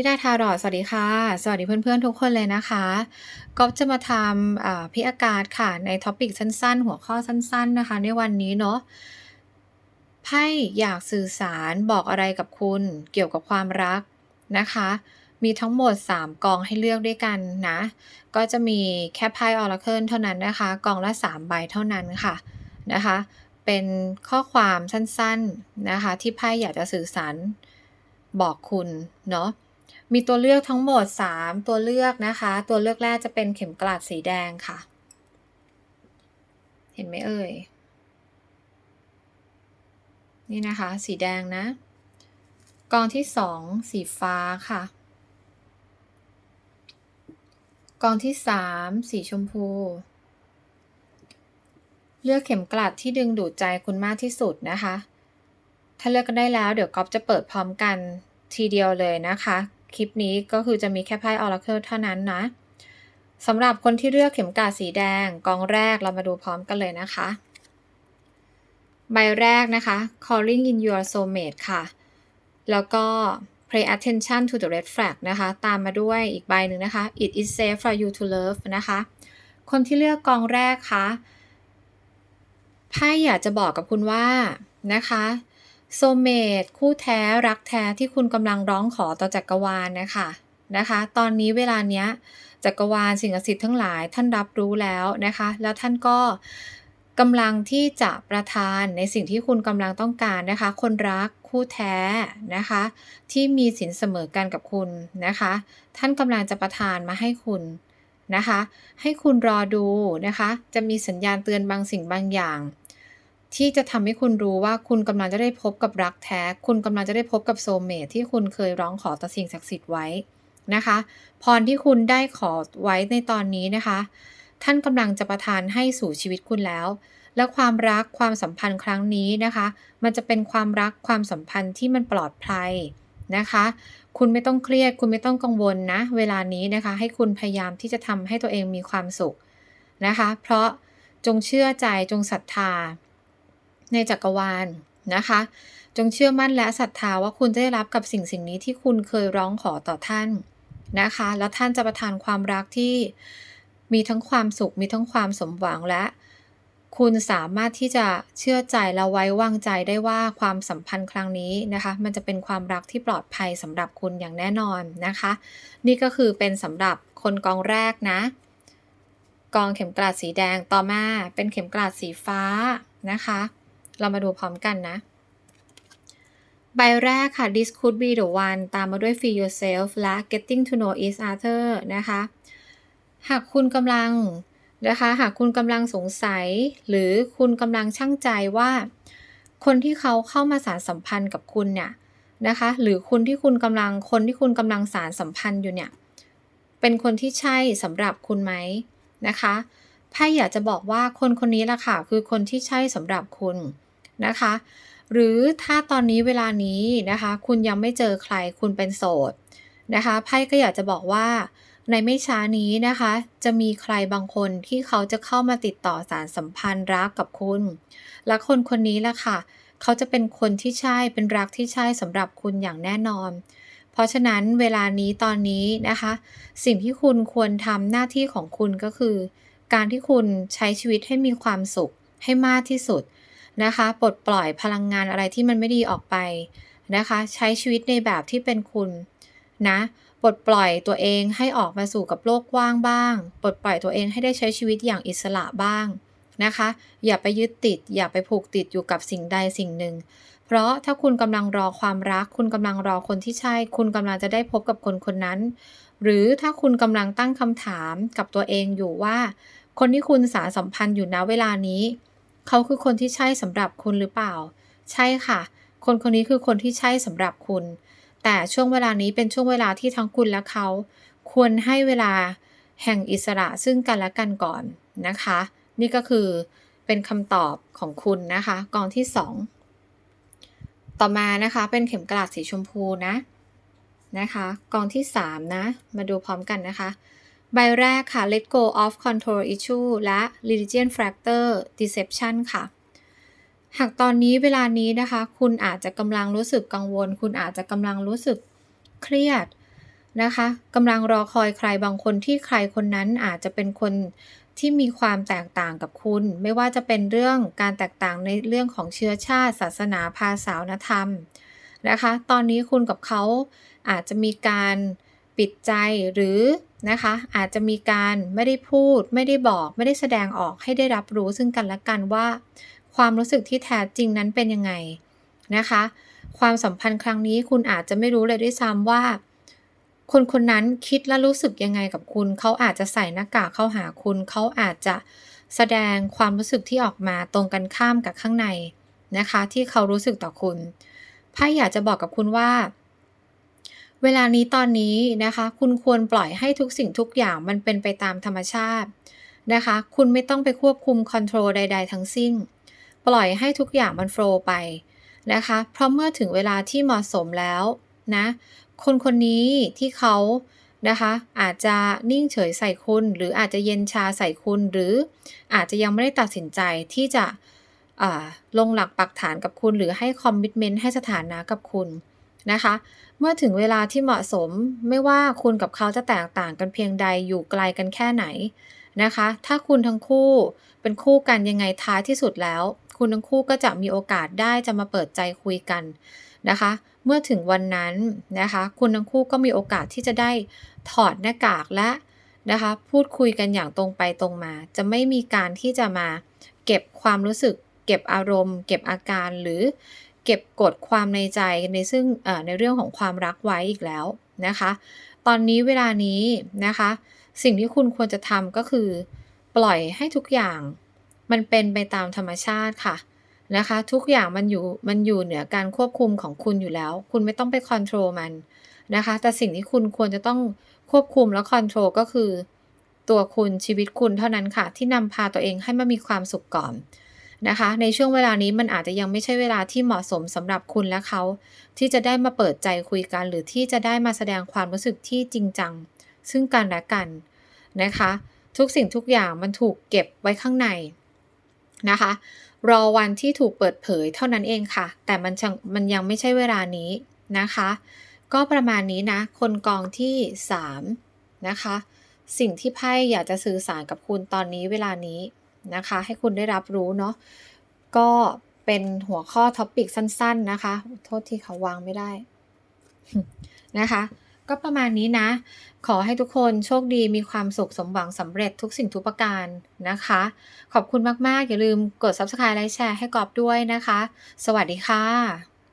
พี่ดาทารอดสวัสดีค่ะ สวัสดีเพื่อนๆ ทุกคนเลยนะคะก๊อฟจะมาทำพี่อากาศค่ะ ในท็อปิกสั้นๆ หัวข้อสั้นๆนะคะ ในวันนี้เนาะไพ่อยากสื่อสารบอกอะไรกับคุณเกี่ยวกับความรักนะคะ มีทั้งหมด 3 กองให้เลือกด้วยกันนะ ก็จะมีแค่ไพ่ออราเคิลเท่านั้นนะคะ กองละ 3 ใบเท่านั้นค่ะนะคะ เป็นข้อความสั้นๆนะคะ ที่ไพ่อยากจะสื่อสารบอกคุณเนาะ มีตัวเลือกทั้งหมด 3 ตัวเลือกนะคะ ตัวเลือกแรกจะเป็นเข็มกลัดสีแดงค่ะ เห็นไหมเอ่ย นี่นะคะ สีแดงนะ กองที่ 2 สีฟ้าค่ะ กองที่ 3 สีชมพู เลือกเข็มกลัดที่ดึงดูดใจคุณมากที่สุดนะคะ ถ้าเลือกกันได้แล้วเดี๋ยวก๊อฟจะเปิดพร้อมกันทีเดียวเลยนะคะ คลิปนี้ก็คือจะมีแค่ไพ่ออราเคิลเท่านั้นนะสำหรับคนที่เลือกเข็มกลัดสีแดงกองแรกเรามาดูพร้อมกันเลยนะคะ ใบแรกนะคะ calling in your soulmate ค่ะ แล้วก็ pay attention to the red flag นะคะ ตามมาด้วยอีกใบหนึ่งนะคะ it is safe for you to love นะคะ คนที่เลือกกองแรกคะไพ่อยากจะบอกกับคุณว่านะคะ โซเมตคู่แท้รักแท้ที่คุณกำลังร้องขอต่อจักรวาลนะคะนะคะ ตอนนี้เวลาเนี้ยจักรวาลสิ่งศักดิ์สิทธิ์ทั้งหลายท่านรับรู้แล้วนะคะ แล้วท่านก็กำลังที่จะประทานในสิ่งที่คุณกำลังต้องการนะคะ คนรักคู่แท้นะคะ ที่มีสินเสมอกันกับคุณนะคะ ท่านกำลังจะประทานมาให้คุณนะคะ ให้คุณรอดูนะคะ จะมีสัญญาณเตือนบางสิ่งบางอย่าง ที่จะทำให้คุณรู้ว่าคุณกำลังจะได้พบกับรักแท้ คุณกำลังจะได้พบกับโซเมทที่คุณเคยร้องขอต่อสิ่งศักดิ์สิทธิ์ไว้นะคะ พรที่คุณได้ขอไว้ในตอนนี้นะคะ ท่านกำลังจะประทานให้สู่ชีวิตคุณแล้ว และความรักความสัมพันธ์ครั้งนี้นะคะ มันจะเป็นความรักความสัมพันธ์ที่มันปลอดภัยนะคะ คุณไม่ต้องเครียด คุณไม่ต้องกังวลนะ เวลานี้นะคะ ให้คุณพยายามที่จะทำให้ตัวเองมีความสุขนะคะ เพราะจงเชื่อใจจงศรัทธา ในจักรวาลนะคะ จงเชื่อมั่นและศรัทธาว่าคุณจะได้รับกับสิ่งสิ่งนี้ที่คุณเคยร้องขอต่อท่านนะคะ แล้วท่านจะประทานความรักที่มีทั้งความสุขมีทั้งความสมหวังและ คุณสามารถที่จะเชื่อใจและไว้วางใจได้ว่าความสัมพันธ์ครั้งนี้นะคะ มันจะเป็นความรักที่ปลอดภัยสำหรับคุณอย่างแน่นอนนะคะ นี่ก็คือเป็นสำหรับคนกองแรกนะกองเข็มกลัดสีแดงต่อมาเป็นเข็มกลัดสีฟ้านะคะ เรามาดูพร้อมกันนะ ใบแรกค่ะ this could be the one ตามมาด้วย feel yourself และ getting to know each other นะคะ หากคุณกำลังนะคะ หากคุณกำลังสงสัย หรือคุณกำลังช่างใจว่า คนที่เขาเข้ามาสารสัมพันธ์กับคุณเนี่ยนะคะ หรือคุณที่คุณกำลังคนที่คุณกำลังสารสัมพันธ์อยู่เนี่ย เป็นคนที่ใช่สำหรับคุณไหมนะคะไพ่อยากจะบอกว่าคนคนนี้แหละค่ะ คือคนที่ใช่สำหรับคุณ นะคะ หรือถ้าตอนนี้เวลานี้นะคะ คุณยังไม่เจอใครคุณเป็นโสดนะคะไพ่ก็อยากจะบอกว่า ในไม่ช้านี้นะคะ จะมีใครบางคนที่เขาจะเข้ามาติดต่อสารสัมพันธ์รักกับคุณ และคนคนนี้แหละค่ะ เขาจะเป็นคนที่ใช่เป็นรักที่ใช่สำหรับคุณอย่างแน่นอน เพราะฉะนั้นเวลานี้ตอนนี้นะคะ สิ่งที่คุณควรทำหน้าที่ของคุณก็คือ การที่คุณใช้ชีวิตให้มีความสุขให้มากที่สุด นะคะ ปลดปล่อยพลังงานอะไรที่มันไม่ดีออกไปนะคะ ใช้ชีวิตในแบบที่เป็นคุณนะปลดปล่อยตัวเองให้ออกมาสู่กับโลกกว้างบ้าง ปลดปล่อยตัวเองให้ได้ใช้ชีวิตอย่างอิสระบ้างนะคะ อย่าไปยึดติด อย่าไปผูกติดอยู่กับสิ่งใดสิ่งหนึ่ง เพราะถ้าคุณกำลังรอความรัก คุณกำลังรอคนที่ใช่ คุณกำลังจะได้พบกับคนคนนั้น หรือถ้าคุณกำลังตั้งคำถามกับตัวเองอยู่ว่า คนที่คุณสารสัมพันธ์อยู่ณเวลานี้ เขาคือคนที่ใช่สำหรับคุณหรือเปล่า ใช่ค่ะ คนคนนี้คือคนที่ใช่สำหรับคุณ แต่ช่วงเวลานี้เป็นช่วงเวลาที่ทั้งคุณและเขา ควรให้เวลาแห่งอิสระซึ่งกันและกันก่อนนะคะ นี่ก็คือเป็นคำตอบของคุณนะคะ กองที่ 2 ต่อมานะคะเป็นเข็มกลัดสีชมพูนะนะคะ กองที่ 3 นะ มาดูพร้อมกันนะคะ ใบแรกค่ะ let go of control issue และ religion factor deception ค่ะ หากตอนนี้เวลานี้นะคะ คุณอาจจะกำลังรู้สึกกังวล คุณอาจจะกำลังรู้สึกเครียดนะคะกำลังรอคอยใครบางคนที่ใครคนนั้นอาจจะเป็นคนที่มีความแตกต่างกับคุณ ไม่ว่าจะเป็นเรื่องการแตกต่างในเรื่องของเชื้อชาติ ศาสนาภาษาวนธรรมนะคะ ตอนนี้คุณกับเขาอาจจะมีการปิดใจหรือ นะคะ อาจจะมีการไม่ได้พูด ไม่ได้บอกไม่ได้แสดงออกให้ได้รับรู้ซึ่งกันและกันว่า ความรู้สึกที่แท้จริงนั้นเป็นยังไงนะคะ ความสัมพันธ์ครั้งนี้คุณอาจจะไม่รู้เลยด้วยซ้ำว่า คนคนนั้นคิดและรู้สึกยังไงกับคุณ เขาอาจจะใส่หน้ากากเข้าหาคุณ เขาอาจจะแสดงความรู้สึกที่ออกมาตรงกันข้ามกับข้างในนะคะ ที่เขารู้สึกต่อคุณไพ่อยากจะบอกกับคุณว่า เวลานี้ตอนนี้นะคะ คุณควรปล่อยให้ทุกสิ่งทุกอย่างมันเป็นไปตามธรรมชาตินะคะ คุณไม่ต้องไปควบคุมคอนโทรลใด ๆ ทั้งสิ้น ปล่อยให้ทุกอย่างมันโฟล์ไปนะคะ เพราะเมื่อถึงเวลาที่เหมาะสมแล้วนะ คนคนนี้ที่เขานะคะ อาจจะนิ่งเฉยใส่คุณ หรืออาจจะเย็นชาใส่คุณ หรืออาจจะยังไม่ได้ตัดสินใจที่จะลงหลักปักฐานกับคุณ หรือให้คอมมิชเมนต์ให้สถานะกับคุณ นะคะ เมื่อถึงเวลาที่เหมาะสมไม่ว่าคุณกับเขาจะแตกต่างกันเพียงใดอยู่ไกลกันแค่ไหนนะคะ ถ้าคุณทั้งคู่เป็นคู่กันยังไงท้ายที่สุดแล้ว คุณทั้งคู่ก็จะมีโอกาสได้จะมาเปิดใจคุยกันนะคะ เมื่อถึงวันนั้นนะคะ คุณทั้งคู่ก็มีโอกาสที่จะได้ถอดหน้ากากและนะคะ พูดคุยกันอย่างตรงไปตรงมา จะไม่มีการที่จะมาเก็บความรู้สึก เก็บอารมณ์ เก็บอาการหรือ เก็บกดความในใจในซึ่งในเรื่องของความรักไว้อีกแล้วนะคะ ตอนนี้เวลานี้นะคะ สิ่งที่คุณควรจะทำก็คือ ปล่อยให้ทุกอย่างมันเป็นไปตามธรรมชาติค่ะนะคะ ทุกอย่างมันอยู่มันอยู่เหนือการควบคุมของคุณอยู่แล้ว คุณไม่ต้องไปคอนโทรลมันนะคะ แต่สิ่งที่คุณควรจะต้องควบคุมและคอนโทรลก็คือ ตัวคุณชีวิตคุณเท่านั้นค่ะ ที่นำพาตัวเองให้มามีความสุขก่อน นะคะ ในช่วงเวลานี้มันอาจจะยังไม่ใช่เวลาที่เหมาะสมสำหรับคุณและเขา ที่จะได้มาเปิดใจคุยกัน หรือที่จะได้มาแสดงความรู้สึกที่จริงจัง ซึ่งกันและกันนะคะ ทุกสิ่งทุกอย่างมันถูกเก็บไว้ข้างในนะคะ รอวันที่ถูกเปิดเผยเท่านั้นเองค่ะ แต่มันมันยังไม่ใช่เวลานี้นะคะ ก็ประมาณนี้นะ คนกองที่ 3 นะคะ สิ่งที่ไพ่อยากจะสื่อสารกับคุณตอนนี้เวลานี้ นะคะ ให้คุณได้รับรู้เนาะก็เป็นหัวข้อท็อปิกสั้น ๆนะคะ โทษที่เขาวางไม่ได้นะคะ ก็ประมาณนี้นะ ขอให้ทุกคนโชคดีมีความสุขสมหวังสำเร็จทุกสิ่งทุกประการนะคะ ขอบคุณมาก ๆ อย่าลืมกด subscribe ไลค์แชร์ให้กอบด้วยนะคะ สวัสดีค่ะ